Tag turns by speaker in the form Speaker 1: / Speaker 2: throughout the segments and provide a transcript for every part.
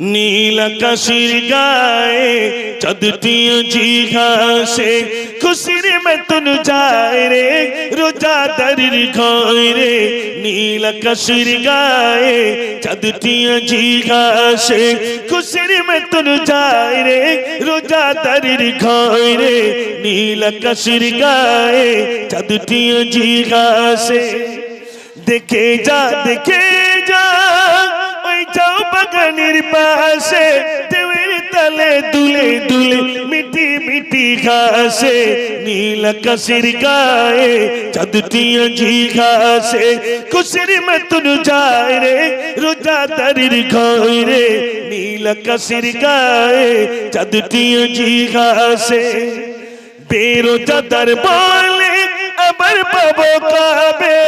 Speaker 1: নীল আকাশের গায়ে চাঁদটিও জিঘাসে। খুশির মতন যায় রে, রোজাদারির ঘরে নীল আকাশের গায়ে চাঁদটিও জিঘাসে। খুশির মতন যায় রে, রোজাদারির ঘরে নীল আকাশের গায়ে চাঁদটিও জিঘাসে। দেখে যা দেখে যা। বাগানের পাশে দেবের তালে দুলে দুলে মিটি মিটি ঘাসে, নীল আকাশের গায়ে চাঁদটিয়া ঝি ঘাসে। খুশির মতন যায় রে রোজা তারির ঘরে নীল আকাশের গায়ে চাঁদটিয়া ঝি ঘাসে। বেরোজাদার বলে আবার পাবো কাবে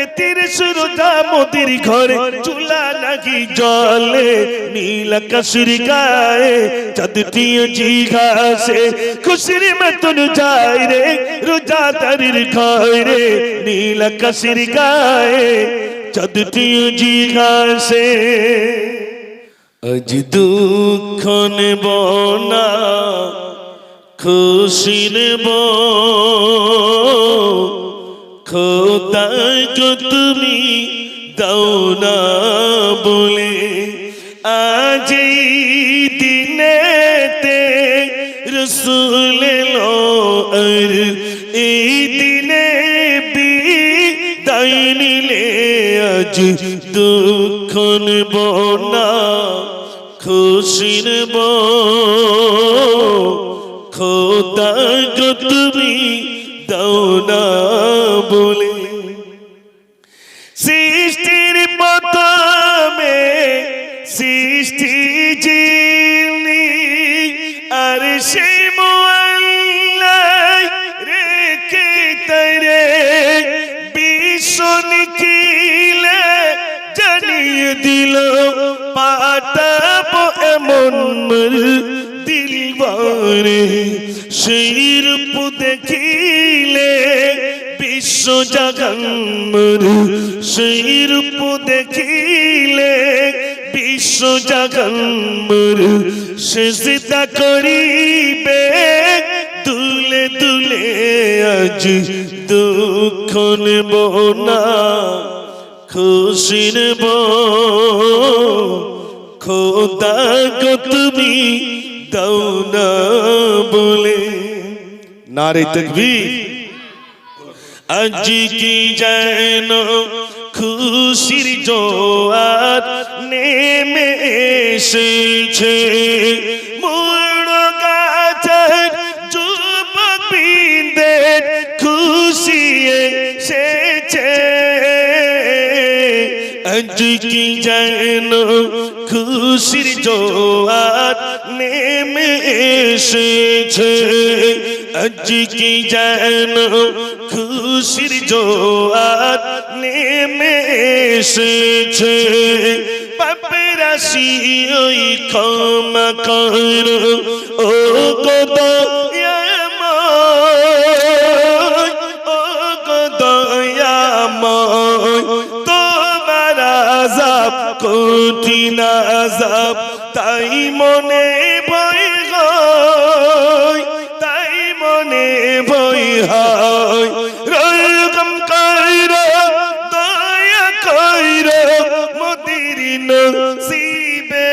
Speaker 1: এ তিরিশ রোজা মোদির ঘরে চুলা নাকি জলে নীল আকাশের গায়ে চাঁদটি জি ঘাসে খুশির মতন যায় রে রোজা তারির ঘরে, নীল আকাশের গায়ে চাঁদটি জি ঘাসে আজ দুঃখ নেব না। খুশি নেব। খোদায় তুমি দাও না বলে, আজ দিনেতে রসুল এলো আর এই দিনে বিদায় নিলে আজ দুঃখ নেব না, খুশি নেব। খোদা গো তুমি দাও না বলে। সৃষ্টির প্রথমে সৃষ্টি যিনি, আর মোয়াল্লাই রেখে তরে বিশ্ব নিখিলে জানিয়ে দিল, পাঠাবো এমন দিলবারে সেই রূপ দেখিলে বিশ্ব জাগম্বর সেই রূপ দেখিলে বিশ্ব জাগম্বর সেজদা করিবে তুলে তুলে আজ দুঃখ নেব না, খুশি নেব। খোদা গো তুমি দাও না বলে। নারে তকবীর। আজ কি যেন খুশির জোয়ার নেমে এসেছে। মোড় গাছের খুশি এসেছে। আজ কি যেন খুশির জোয়ার নেমে এসেছে। আজ কি যেন খুশির জোয়ার নেমে এসেছে। পাপরাশি ওই ক্ষমা কর। ও গদয়াময় কঠিন আজাব তাই মনে ভয় গয় তাই মনে ভয় হয়। রকম কইর দয়া কইর মদির নসিবে।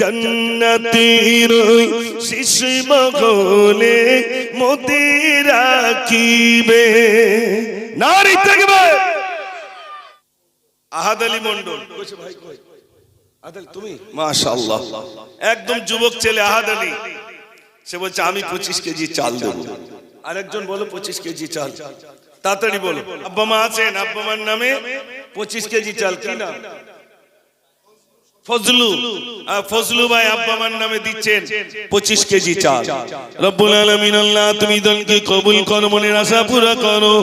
Speaker 1: জন্নতির শিশু মগলে মদির রাখিবে নারী থাকবে আহাদ আলী মন্ডল তুমি? মাশাআল্লাহ। একদম যুবক ছেলে আহাদ আলী সে বলছে আমি পঁচিশ কেজি চাল দেবো। আরেকজন বলো পঁচিশ কেজি চাল। তাড়াতাড়ি বলো। আব্বা মা আছেন? আব্বা মার নামে? পঁচিশ কেজি চাল। কি না ফজলু ফজলু ভাই আব্বা মার নামে দিচ্ছেন পঁচিশ কেজি চাল। রব্বুল আলামিন আল্লাহ তুমি দানকে কবুল করো মনের আশা পুরা করো।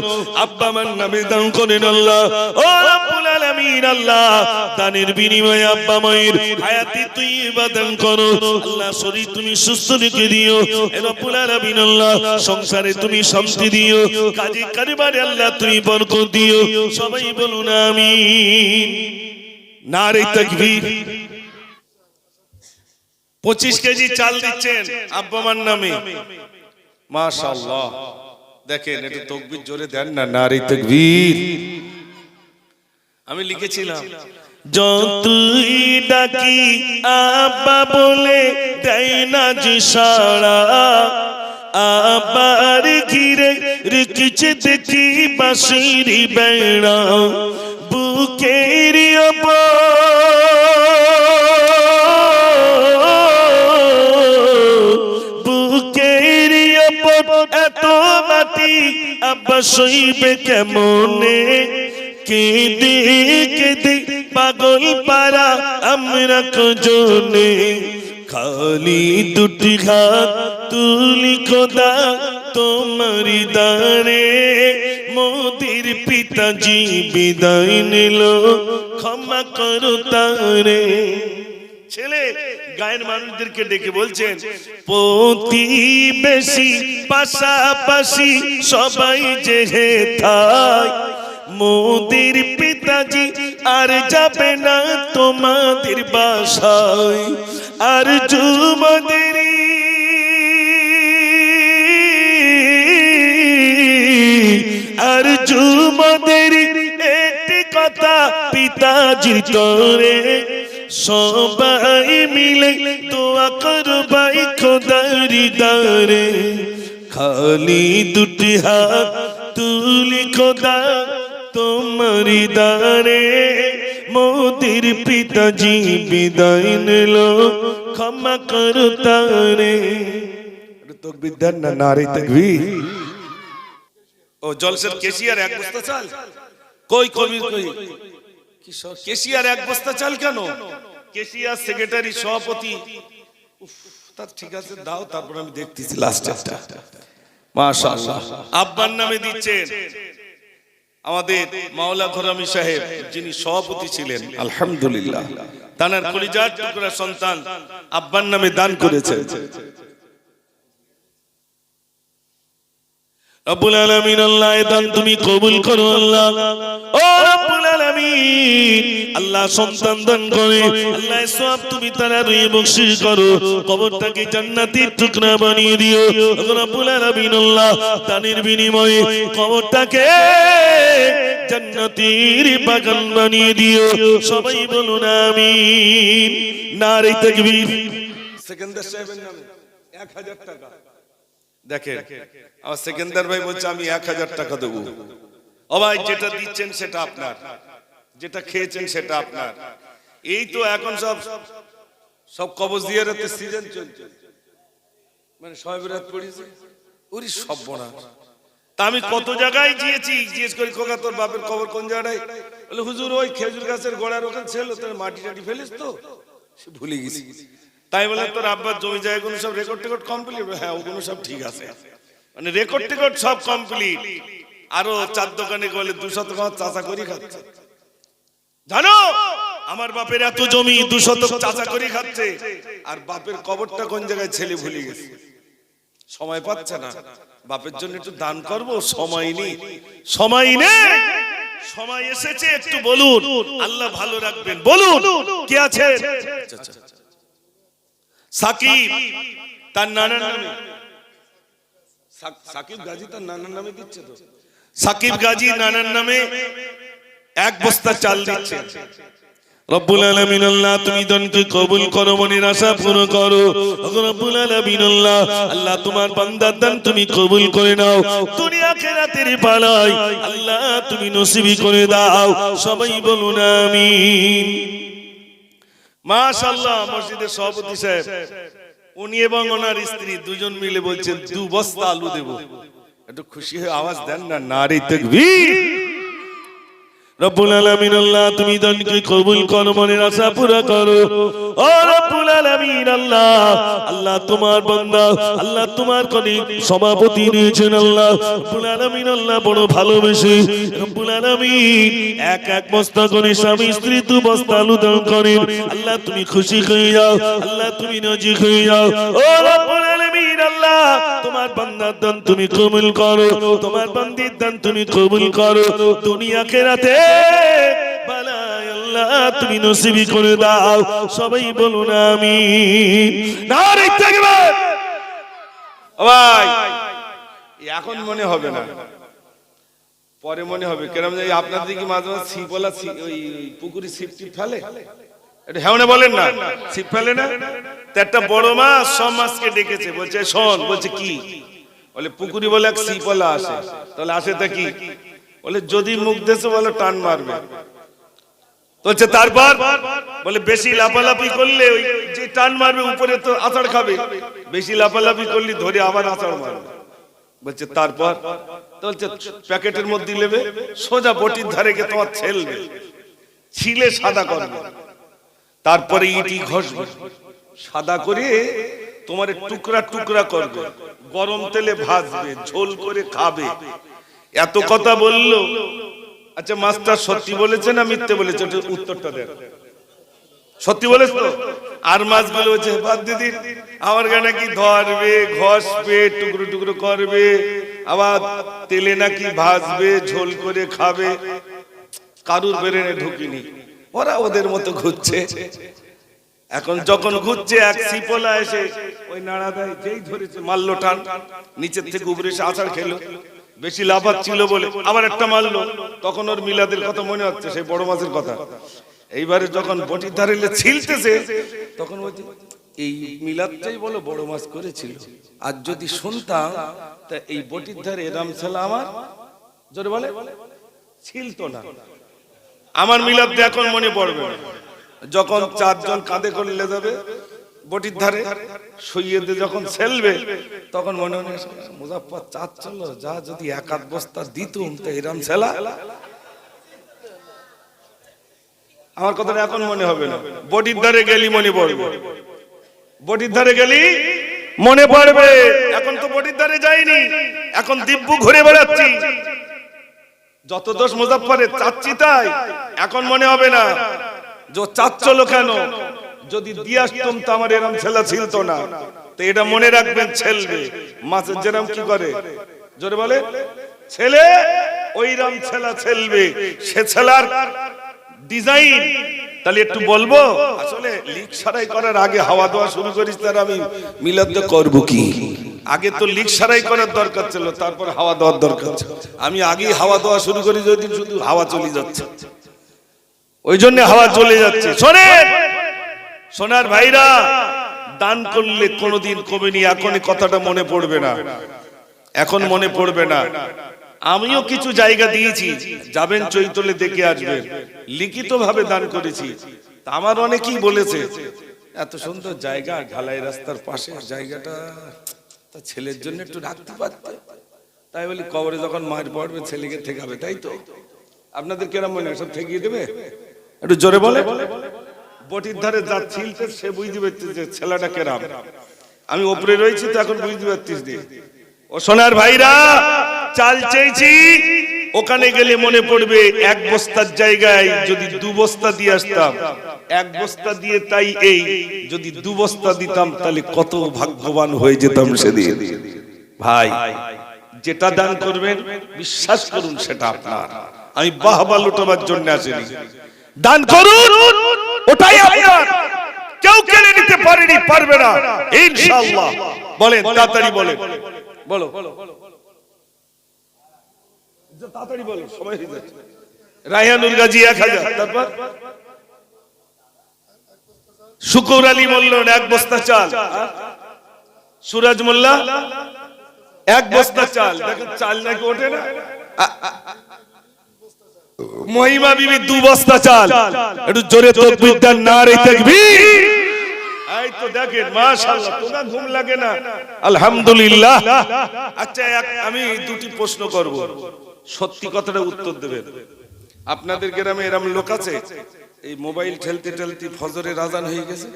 Speaker 1: আব্বা মার নামে দান করেন আল্লাহ। ও রব্বুল আলামিন আল্লাহ দানের বিনিময়ে আব্বা মায়ের হায়াতি তুই দান করো। আল্লাহ শরীর তুমি সুস্থ রেখে দিও। রব্বুল আলামিন আল্লাহ সংসারে তুমি শান্তি দিও। কাজে কারবারে আল্লাহ তুমি বরকত দিও। সবাই বলুন আমিন। নারে তকবীর। পঁচিশ কেজি চাল দিচ্ছেন আব্বামার নামে। মাশাআল্লাহ। দেখেন একটু তকবীর জোরে দেন না নারে তকবীর। আমি লিখেছিলাম যতই ডাকি আব্বা বলে দেয় না যে সারা আবার ঘিরে রেখেছে দেখি বাঁশির বেড়া। বুকের বুকের এত মাটি, আব্বা সইবে কেমনে? কেঁদে কেঁদে পাগল পারা আমরা কজনে? খালি দুটি হাত তুলি খোদা তোমারি দাঁড়ে মোদির পিতাজি বিদায় নিল, ক্ষমা করো তারে। ছেলে, গায়ের মানুষদেরকে ডেকে বলছেন, প্রতিবেশী, পাশাপাশি সবাই যে হেথায় মোদির পিতাজি আর যাবে না তোমাদের বাসায়, আর যুবদেরই আর যুবদের একটি কথা পিতাজির তরে সবাই মিলে দোয়া করবাই খোদারি দারে খালি দুটি হাত তুলি খোদা তোমারি দারে মোদির পিতাজি বিদায় নিল, ক্ষমা করো তারে। তকবির দেন না, নারী তকবীর। ও জলসের কেশিয়ার এক বস্তা চাল? কই কবি কই? কেশিয়ার এক বস্তা চাল কেন? কেশিয়ার সেক্রেটারি সভাপতি। উফ, তা ঠিক আছে দাও তারপর আমি দেখতেছি লাস্ট মাশাআল্লাহ। আব্বার নামে দিচ্ছেন আমাদের মাওলা ঘরামি সাহেব যিনি সভাপতি ছিলেন। আলহামদুলিল্লাহ। তানার কলিজার টুকরা সন্তান আব্বার নামে দান করেছে রব্বুল আলামিন, আল্লাহ দান তুমি কবুল করো, আল্লাহ। ও রব্বুল আলামিন, আল্লাহ সন্তান দান করে, আল্লাহ সব তুমি করো, কবরটাকে জান্নাতের টুকরা বানিয়ে দিও। রব্বুল আলামিন, আল্লাহ দানের বিনিময়ে কবরটাকে জান্নাতের বাগান বানিয়ে দিও। সবাই বলুন আমিন। নারে তাকবীর। সাহেবের নামে 1000 টাকা। দেখেন আমার সেকেন্দার ভাই বলছে আমি এক হাজার টাকা দেবো। ও ভাই যেটা দিচ্ছেন সেটা আপনার। যেটা খেয়েছেন সেটা আপনার। এই তো এখন সব সব কবজ দিয়ে রাতে সিজন চলছে। মানে সবাই রাত পড়িয়েছে ওরই সব বোনা। তা আমি কত জায়গায় গিয়েছি জিজ্ঞেস করি খোকা তোর বাপের কবর কোন জায়গায়? বলে হুজুর ওই খেজুর গাছের গোড়ার ওখানে ছিল তোর মাটি টাটি ফেলিস তো? সে ভুলে গেছি। তাই বলে তোর আব্বার জমি জায়গাগুলো সব রেকর্ড টেকর্ড কমপ্লিট হ্যাঁ ওগুলো সব ঠিক আছে। মানে রেকর্ড টেকর্ড সব কমপ্লিট আরও চার দোকানে গেলে দুশত টাকা চাচা করি খাচ্ছে। জানো আমার বাপের এত জমি দুশত চাচা করি খাচ্ছে। আর বাপের কবরটা কোন জায়গায় ছেলে ভুলে গেছে? সময় পাচ্ছে না। বাপের জন্য একটু দান করব সময় নেই। সময় নেই। সময় এসেছে একটু বলুন। আল্লাহ ভালো রাখবেন। বলুন কে আছে আচ্ছা, আচ্ছা। সাকিব তার নানার নামে। সাকিব গাজী তার নানার নামে দিচ্ছে তো। সাকিব গাজী নানার নামে এক বস্তা চাল দিচ্ছে। রব্বুল আলামিন আল্লাহ তুমি দনকে কবুল করো মনের আশা পূরণ করো। রব্বুল আলামিন আল্লাহ আল্লাহ তোমার বান্দার দান তুমি কবুল করে নাও। দুনিয়া আখিরাতের পালাই আল্লাহ তুমি নসিবি করে দাও। সবাই বলুন আমিন। মাশাআল্লাহ মসজিদের সভাপতি সাহেব, উনি এবং ওনার স্ত্রী দুজন মিলে বলছেন, দু বস্তা আলু দেব। একটু খুশি হয়ে আওয়াজ দেন না, নারী তাকবীর। রব্বুল আলামিন, আল্লাহ, তুমি দানকে কবুল করো, মনের আশা পুরা করো। ও রব্বুল আলামিন, আল্লাহ আল্লাহ তোমার বান্দা, আল্লাহ তোমার কোনে সভাপতি নিয়েছেন আল্লাহ। রব্বুল আলামিন, আল্লাহ, বড় ভালোবেসে রব্বুল আলামিন, এক এক বস্তা করে স্বামী, স্ত্রী, দু বস্তা আলু দান করেন। আল্লাহ, তুমি খুশি হয়ে যাও, আল্লাহ, তুমি রাজি হয়ে যাও। ও রব্বুল আল্লাহ তোমার বান্দার দান তুমি কবুল করো। তোমার বান্দির দান তুমি কবুল করো। দুনিয়া তুমি নসিবি করে দাও। সবাই বলুন আমি
Speaker 2: ভাই। এখন মনে হবে না। পরে মনে হবে। কেরম যে আপনার দিকে মাঝে মাঝে ছিপলা ছি- ওই ওই পুকুরি ছিপ টিপ ফেলে
Speaker 1: এটা হেউনে বলেন না। ছিপ ফেলে না? তো একটা বড় মাছ সব মাছকে ডেকেছে। বলছে শোন বলছে কি?
Speaker 2: বলে পুকুরি বলে এক ছিপলা আসে। তাহলে আসে তা কি? বলে যদি মুখ দেশে বলে টান মারবে।
Speaker 1: বলছে তারপর? বলে বেশি লাফালাফি করলে ওই যে টান মারবে উপরে তো আছাড় খাবে।
Speaker 2: বেশি লাফালাফি করলে ধরে আবার আছাড় মারবে।
Speaker 1: বলছে তারপর?
Speaker 2: বলছে প্যাকেটের মধ্যে নেবে সোজা বটির ধারে গিয়ে তোমার ছেলবে ছিলে সাদা করবে তারপরে ইটি ঘষবে। সাদা করে তোমার টুকরা টুকরা করবে, গরম তেলে ভাজবে, ঝোল করে খাবে। এত কথা বলল। আচ্ছা মাস্টার সত্যি বলেছে না মিথ্যে বলেছে? উত্তরটা দেন। সত্যি বলেছ তো? আর মাছগুলো হচ্ছে, বাদ দিদি আমার গায়ে নাকি ধরবে, ঘষবে, টুকরো টুকরো করবে, আবার তেলে নাকি ভাজবে, ঝোল করে খাবে? কারুর বেরেনে ঢুকিনি। ওরা ওদের মতো ঘুরছে। এখন যখন ঘুরছে, এক সিপলা এসে ওই নাড়া দেয়, যেই ধরেছে মারল টান, নিচের থেকে উপরে এসে আছাড় খেলো। বেশি লাফাচ্ছিল বলে আবার একটা মারলো। তখন ওর মিলাদের কথা মনে হচ্ছে, সেই বড় মাছের কথা। এইবারে যখন বটির ধারে ছিলতেছে, তখন বলছে এই মিলাদটাই বলো বড় মাছ করেছিল। আর যদি শুনতাম, তা এই বটির ধারে এরাম ছেলে আমার, জোরে বলে, ছিলতো না। আমার মিলাদ এখন মনে পড়বে। যখন চারজন কাঁধে করে লে যাবে বটির ধারে দিয়ে যখন ছেলবে তখন মনে মনে আসে, মুজাফফর চাঁদ চলো যা যদি এক আধ বস্তা দিতুম তো এরাম আমার কথাটা এখন মনে হবে না। বটির ধারে গেলি মনে পড়বে। বটির ধারে গেলি মনে পড়বে। এখন তো বটির ধারে যাইনি। এখন দিব্যু ঘুরে বেড়াচ্ছি। যত দোষ মুজাফফরের চাচ্ছি তাই এখন মনে হবে না যে চাচ্ছিল কেন? যদি দিয়ে আসতাম তো আমার এরম ছেলে ছিল না। তো এটা মনে রাখবেন ছেলবে মাছের যেরম কি করে? জোরে বলে ছেলে ওইরম ছেলা ছেলবে। সে ছেলার ডিজাইন। তাহলে একটু বলব? আসলে লিক সারাই করার আগে হাওয়া দেওয়া শুরু করিস তার আমি মিলাদ করব কি? আগে তো লিক সারাই করার দরকার ছিল, তারপর হাওয়া দেওয়ার দরকার ছিল। আমি আগেই হাওয়া দেওয়া শুরু করি যদি শুধু হাওয়া চলে যাচ্ছে। ওই জন্য হাওয়া চলে যাচ্ছে। শোনেন! সোনার ভাইরা, দান করলে কোনোদিন কমেনি, এখনই কথাটা মনে পড়বে না। এখন মনে পড়বে না। আমিও কিছু জায়গা দিয়েছি, যাবেন চৈতলে দেখে আসবেন। লিখিত ভাবে দান করেছি। আমার অনেকেই বলেছে, এত সুন্দর জায়গা, ঢালাই রাস্তার পাশে জায়গাটা তা ছেলের জন্য একটু রাখতে পারতে। তাই বলি, কবরে যখন মায়ের পড়বে, ছেলেকে ঠেকাবে, তাই তো? আপনাদের কেরাম মনে সব ঠেকিয়ে দেবে? একটু জোরে বলে। বটির ধারে যা ছিলতে সে বুঝতে পারছে যে ছেলেটা কেরাম। আমি ওপরে রয়েছি, তো এখন বুঝতে পারতিস দিয়ে ও সোনার ভাইরা, চাল চেয়েছি ওখানে গেলে মনে পড়বে এক বস্তার জায়গায় যদি দু বস্তা দিয়ে আসতাম। এক বস্তা দিয়ে তাই এই, যদি দু বস্তা দিতাম, তাহলে কত ভাগ্যবান হয়ে যেতাম সেদিন। ভাই, যেটা দান করবেন, বিশ্বাস করুন সেটা আপনার। আমি বাহবা লুটাবার জন্য আসিনি। দান করুন, ওটাই আপনার। কেউ কেড়ে নিতে পারেনি, পারবে না। ইনশাআল্লাহ। বলেন, তাড়াতাড়ি বলেন। বলো। তাড়াতাড়ি বলো সময় হয়ে যাচ্ছে। রায়হানুর গাজী এক হাজার। তারপর? শুকুর আলী মোল্লন এক বস্তা চাল সুরাজ মোল্লা? এক বস্তা চাল। দেখেন চাল নাকি ওঠে না? মহিমা বিবি দু বস্তা চাল। একটু জোরে তকবীর দেন না রে তাকবীর। এই তো দেখেন মাশাআল্লাহ ঘুম লাগে না। আলহামদুলিল্লাহ। আচ্ছা আমি দুটি প্রশ্ন করব। সত্যি কথাটা উত্তর দেবেন। আপনাদের গ্রামে এরম লোক আছে, এই মোবাইল ঠেলতে ঠেলতে ফজরের আজান হয়ে গেছে?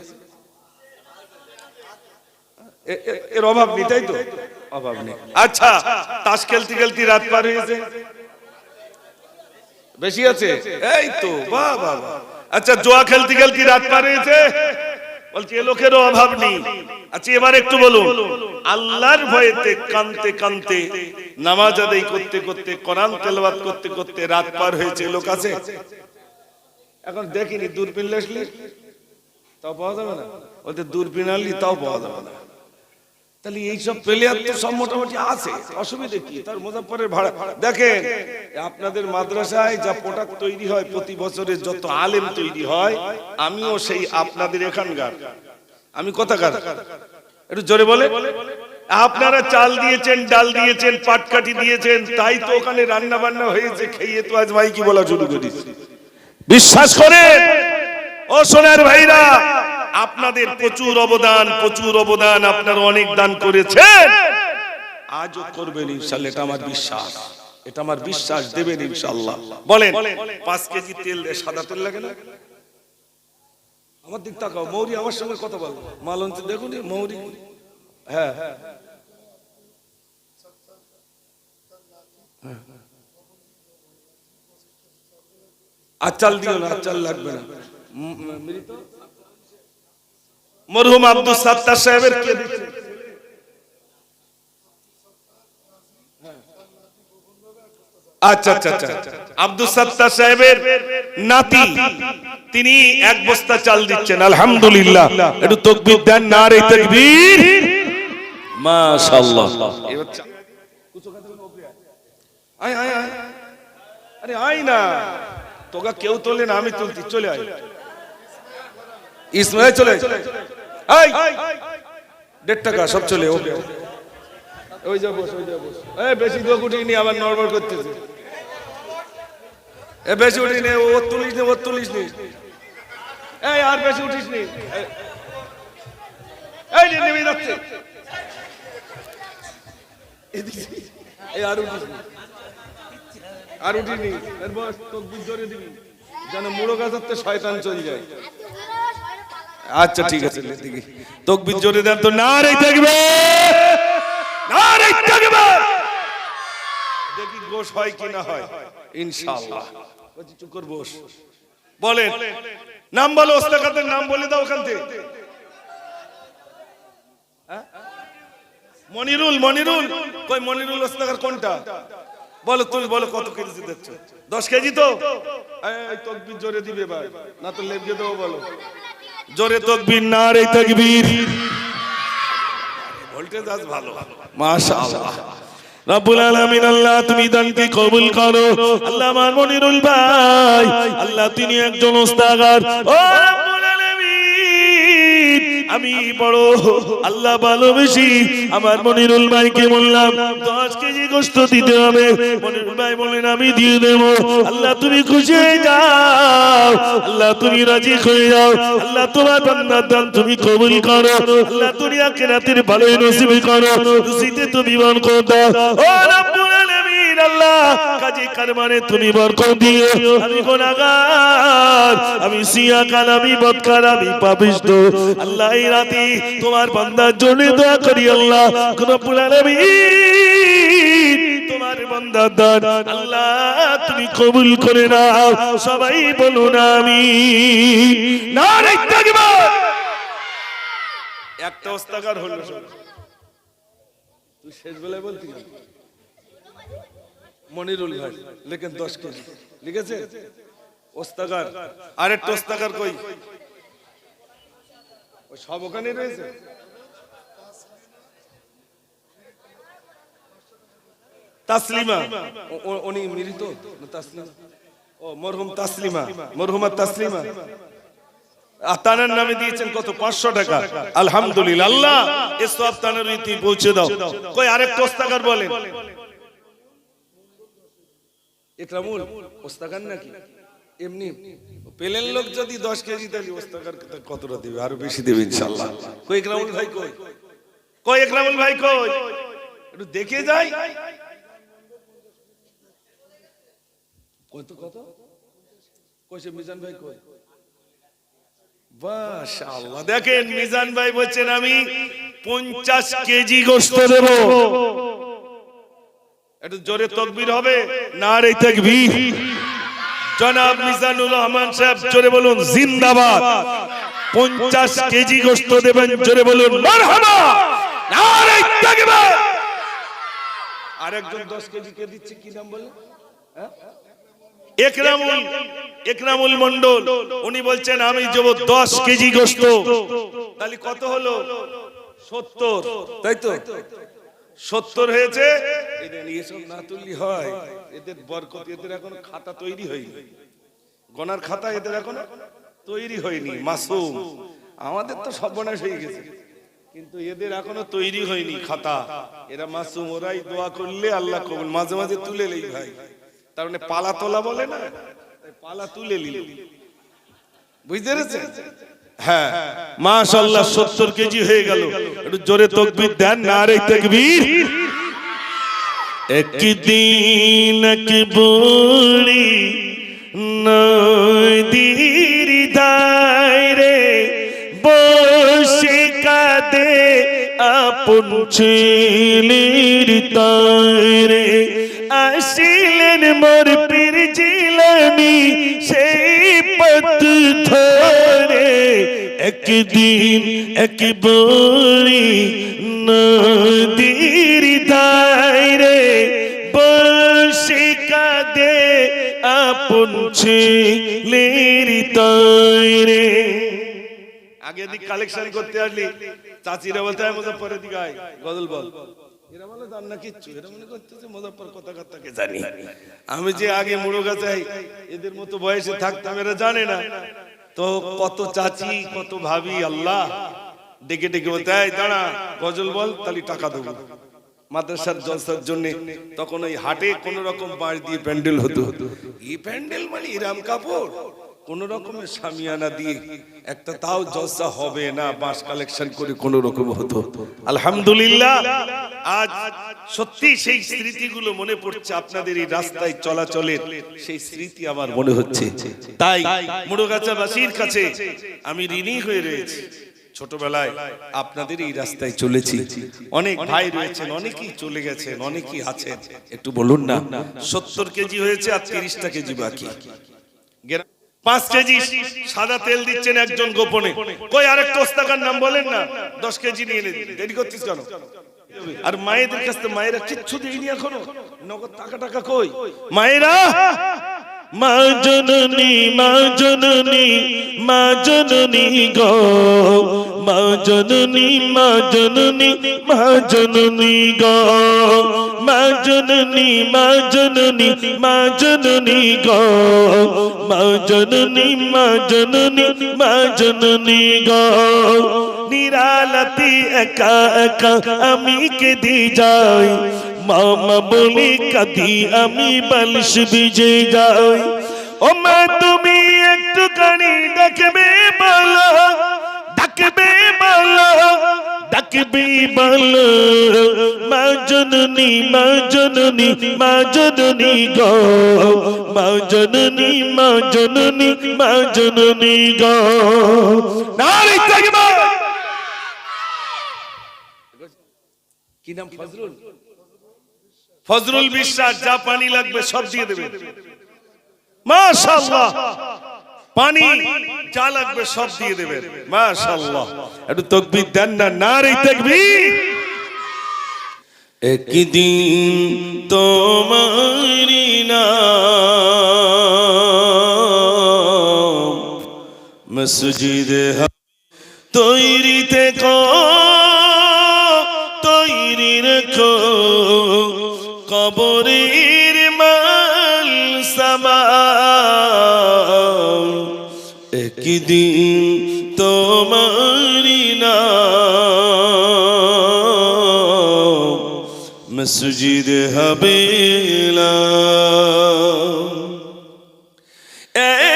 Speaker 2: এর অভাব নেই, তাই তো? অভাব নেই। আচ্ছা তাস খেলতে খেলতে রাত পার হয়েছে। বেশি আছে? এই তো বাহ বাহ। আচ্ছা জোয়া খেলতে খেলতে রাত পার হয়েছে। বলছি, এ লোকেরও অভাব নেই। আচ্ছা এবার একটু বলুন। আল্লাহর ভয়েতে কানতে কানতে নামাজ আদায় করতে করতে, কোরআন তেলাওয়াত করতে করতে রাত পার হয়েছে, লোক আছে? এখন দেখিনি, দূরবীন লেসলি তাও পাওয়া যাবে না। ওদের দূরবীন আনলি তাও পাওয়া যাবে না। তাহলে এইসব প্লেয়ার তো সব মোটামুটি আছে, অসুবিধা কি? তার মুজাফরের ভাড়া। দেখেন, আপনাদের মাদ্রাসায় যা প্রোডাক্ট তৈরি হয় প্রতি বছরে যত আলেম তৈরি হয়, আমিও সেই আপনাদের এখানকার। আমি কথাকার। একটু জোরে বলে। আপনারা চাল দিয়েছেন, ডাল দিয়েছেন, পাটকাঠি দিয়েছেন, তাই তো ওখানে রান্না বান্না হয়েছে, খেয়ে তো আজ ভাই কি বলা শুরু করিস। বিশ্বাস করেন? ও সোনার ভাইরা, আপনাদের প্রচুর অবদান প্রচুর অবদান আপনারা অনেক দান করেছেন। আজও করবেন ইনশাল্লাহ, এটা আমার বিশ্বাস। এটা আমার বিশ্বাস, দেবেন ইনশাল্লাহ। বলেন, পাঁচ কেজি তেল সাদা তেল লাগে না? আমার দিক তাকাও, মৌরি আমার সঙ্গে কথা বলো মালন্তি দেখুন মৌরি হ্যাঁ হ্যাঁ আচাল দিও না আচাল লাগবে না? মরহুম আব্দুল সাত্তার সাহেবের কে দিচ্ছে? আচ্ছা আচ্ছা আচ্ছা। আয় না। কেউ তোলে না, আমি তুলতি চলে আয়। ইসমাইল চলে আয়। দেড় টাকা, সব চলে, ওকে। ওই যা বস, ওই যা বস। বেশি আবার নড়বড় করতেছে। এ বেশি ও তুলিস নে, ও তুলিস নে এই আর বেশি উঠিস নি। এই- যাচ্ছে। এই আর উঠিস নি। আর উঠিনি জোরে দিবি। যেন মুড়ো গাছাতে শয়তান চলে যায়। আচ্ছা ঠিক আছে তকবির জোরে দেন তো না রে থাকবে। দেখি গোশ হয় কি না হয়? ইনশাআল্লাহ। চুপ কর বলেন। নাম বলো ওস্তাকাতের নাম বলে দাও ওখান থেকে। হ্যাঁ? মনিরুল মনিরুল। কই মনিরুল ওস্তাকার কোনটা? বলো তুমি বলো কত কেজি দিচ্ছ? দশ কেজি তো? এই তকবির জোরে দিবে এবার। না তো লেবকে দেবো বলো। জোরে তকবির না রে তকবির। ভালো। মাশাআল্লাহ।
Speaker 1: রব্বুল আলামিন, আল্লাহ তুমি দানকে কবুল করো। আল্লাহ আমার মনিরুল ভাই, আল্লাহ তিনি একজন ওস্তাগার ও আমি বড়, আল্লাহ ভালোবেসি আমার মনিরুল ভাইকে বললাম, দশ কেজি গোস্ত দিতে হবে। মনিরুল ভাই বলেন আমি দিয়ে দেব। আল্লাহ তুমি খুশি হয়ে যাও। আল্লাহ তুমি রাজি হয়ে যাও। আল্লাহ তোমার বান্দার দান তুমি কবুল করো। আল্লাহ তুমি আখিরাতের ভালোই নসিব করো। খুশিতে তুমি মন কর ও রব্বুল আলামিন! আল্লাহ কাজী কারমানে তুমি বরকত দিও। আমি গুনাহগার, আমি সিয়াকাল আমি বদকার, আমি পাপিষ্ট। আল্লাহ এই রাতে তোমার বান্দার জন্য দোয়া করি আল্লাহ। রব্বুল আলামিন তোমার বান্দার দান আল্লাহ তুমি কবুল করে নাও। সবাই বলুন আমি না
Speaker 2: একটা ওস্তাকার হলো। তুই শেষ বেলায় বলতি না? মনিরুল ভাই। লেখেন দশ কেজি। লিখেছে? ওস্তাকার। আরেকটা ওস্তাকার কই? ওই সব ওখানে রয়েছে? তাসলিমা। উনি মৃত তাসলিমা? ও মরহুম তাসলিমা। মরহুমা তাসলিমা। আর নামে দিয়েছেন কত? পাঁচশো টাকা। আলহামদুলিল্লাহ। আল্লাহ এ তানার রীতি পৌঁছে দাও। কই আরেক তোস্তাকার বলেন। একরামুল ওস্তাকার নাকি? এমনি পেলেন লোক যদি দশ কেজি, তাহলে ওস্তাকার কতটা দিবে? আরও বেশি দেবে ইনশাল্লাহ। কই একরামুল ভাই কই? কই একরামুল ভাই কই? একটু দেখে যাই। কত? কত কইছে মিজান ভাই কই? মাশাআল্লাহ, দেখেন মিজান ভাই বলছেন আমি পঞ্চাশ কেজি গোস্ত দেব। জোরে তকবির হবে।
Speaker 1: না রে তাকবীর।
Speaker 2: জনাব মিজানুর রহমান সাহেব, জোরে বলুন, জিন্দাবাদ।
Speaker 1: পঞ্চাশ কেজি গোস্ত দেবেন, জোরে বলুন
Speaker 2: আরেকজন দশ কেজি কে দিচ্ছে, কি নাম বলে হ্যাঁ?
Speaker 1: একরামুল একরামুল মন্ডল উনি বলছেন, আমি দেবো দশ কেজি গোস্ত তাহলে কত হলো? সত্তর। তাই তো? সত্তর হয়েছে। এদের বরকত এদের এখন খাতা তৈরি হয়নি। গনার খাতা এদের এখন তৈরি হয়নি, মাসুম। আমাদের তো সর্বনাশ হয়ে গেছে। কিন্তু এদের এখনও তৈরি হয়নি খাতা। এরা মাসুম, ওরাই দোয়া করলে আল্লাহ কবুল। মাঝে মাঝে তুলে নেই ভাই। তার মানে পালা তোলা বলে না? পালা তুলে নিল। বুঝতে পেরেছেন? হ্যাঁ মাশাল্লাহ সত্তর কেজি হয়ে গেল। একটু জোরে তকবির দেন, না রে তকবির। একদিন এক বুড়ি নদীর ধারে বসে কাঁদে আপন ছেলের তারে। আসিলেন মোর পীর জিলানি একদিন এক বড়ি নদীর ধারে বসে কাঁদে আপন ছেলের আগে দিক কালেকশন করতে আসলি, চাচিরা বলতে হয় মুজফরের দিকে আয়, গজল বল। এরা বলে, জান না কিচ্ছু। এরা মনে করতেছে মুজফর কথা কথাকে জানি। আমি যে আগে মুড়ো গাছাই, এদের মতো বয়সে থাকতাম, এরা জানে না। তো কত চাচি, কত ভাবি, আল্লাহ। ডেকে ডেকে বলতে দাঁড়া, গজল বল, তাহলে টাকা দেবো। মাদ্রাসার জলসার জন্য তখন ওই হাটে কোন রকম বাঁশ দিয়ে প্যান্ডেল হতো। এই প্যান্ডেল মানে ইরাম কাপড়। কোন রকমের সামিয়ানা দিয়ে একটা তাও জলসা হবে না, বাঁশ কালেকশন করে কোন রকম হতো। আলহামদুলিল্লাহ, আজ সত্যি সেই স্মৃতিগুলো মনে পড়ছে আপনাদের এই রাস্তায় চলাচলের, সেই স্মৃতি আমার মনে হচ্ছে। তাই মুড়োগাছাবাসীর কাছে আমি ঋণী হয়ে রয়েছি। ছোটবেলায় আপনাদের এই রাস্তায় চলেছি। অনেক ভাই রয়েছেন, অনেকেই চলে গেছেন, অনেকেই আছেন। একটু বলুন না, সত্তর কেজি হয়েছে আর তিরিশটা কেজি বাকি। পাঁচ কেজি সাদা তেল দিচ্ছেন একজন গোপনে। কই, আরেকটা ওস্তাকার নাম বলেন না। দশ কেজি নিয়ে নে দেরি করছিস কেন? আর মায়েদের কাছ থেকে মায়েরা কিচ্ছু দেয়নি এখনও। নগদ টাকা টাকা কই? মায়েরা! মা জননী মা জননী মা জননী গো। মা জননী মা জননী মা জননী গো। মা জননী মা জননী মা জননী গো। মা জননী নিরালতি একা একা আমি কেঁদে যাই। মামা বলি কাঁদি, আমি বালিশ ভিজে যাই। ও মা, তুমি একটুখানি ডাকবে বলো ডাকবে বলো ডাকবে বলো। মা জননী মা জননী মা জননী গো, মা জননী মা জননী মা জননী গো। নারী কি নাম ফজরুল ফজরুল বিশ্বাস যা পানি লাগবে সব দিয়ে দেবে। মাশাআল্লাহ। পানি যা লাগবে সব দিয়ে দেবেন মাশাআল্লাহ। একটু তাকবীর দেন না নারী তাকবীর। একদিন তোমারি নাম মসজিদ তৈরি থেকো একদিন তোমারি নাম মসজিদ হবে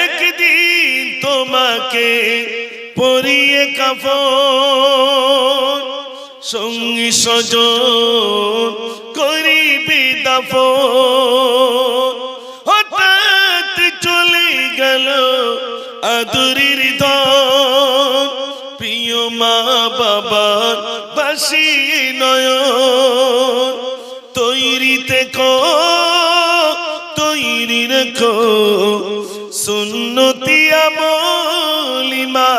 Speaker 1: একদিন তোমাকে পরিয়ে কাফন সঙ্গী সজন করিবি দাফন। আদুরির ধন, প্রিয় মা বাবার বাসি নয়ন তৈরিতে কো তৈরি রেখো, সুন্নতি আমলিমা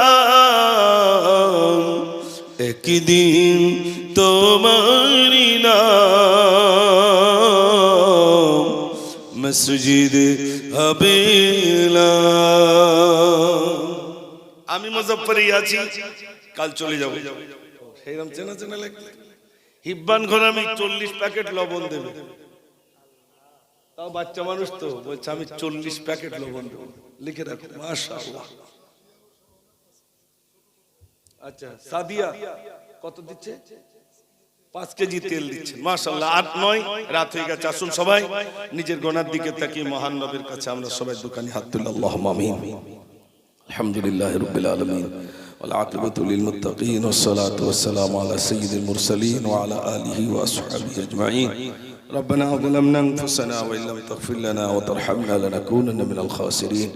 Speaker 1: একদিন তোমারি নাম মসজিদ
Speaker 2: হবে না আমি মুজফ্ফরই আছি। কাল চলে যাব। সেইরকম চেনা চেনা লাগবে হিব্বান ঘরে আমি চল্লিশ প্যাকেট লবণ দেবে। তাও বাচ্চা মানুষ তো বলছে আমি চল্লিশ প্যাকেট লবণ দেবো। লিখে রাখো মাশা আচ্ছা সাদিয়া কত দিচ্ছে? পাঁচ কেজি তেল দিচ্ছে মাশাল্লাহ আট নয় রাত হয়ে গেছে আসুন সবাই নিজের গোনার দিকে তাকিয়ে মহান নবীর কাছে আমরা সবাই দোকানে হাত তুলে আল্লাহ আমিন الحمد لله رب العالمين والعاقبة للمتقين والصلاة والسلام على سيد المرسلين وعلى آله وأصحابه أجمعين ربنا ظلمنا أنفسنا وإن لم تغفر لنا وترحمنا لنكونن من الخاسرين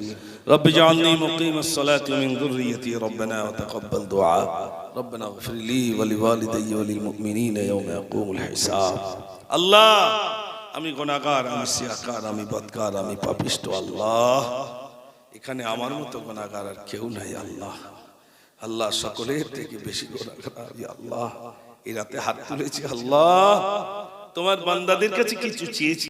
Speaker 2: رب اجعلني مقيم الصلاة من ذريتي ربنا وتقبل دعاء ربنا اغفر لي ولوالدي وللمؤمنين يوم يقوم الحساب الله আমি গুনাহগার আমি সিয়াকার আমি বদকার আমি পাপিষ্ট আল্লাহ এখানে আমার মতো গোনাগার আর কেউ নাই আল্লাহ আল্লাহ সকলের থেকে বেশি গোনাগার আমি আল্লাহ এই রাতে হাত তুলেছি আল্লাহ তোমার বান্দাদের কাছে কিছু চেয়েছি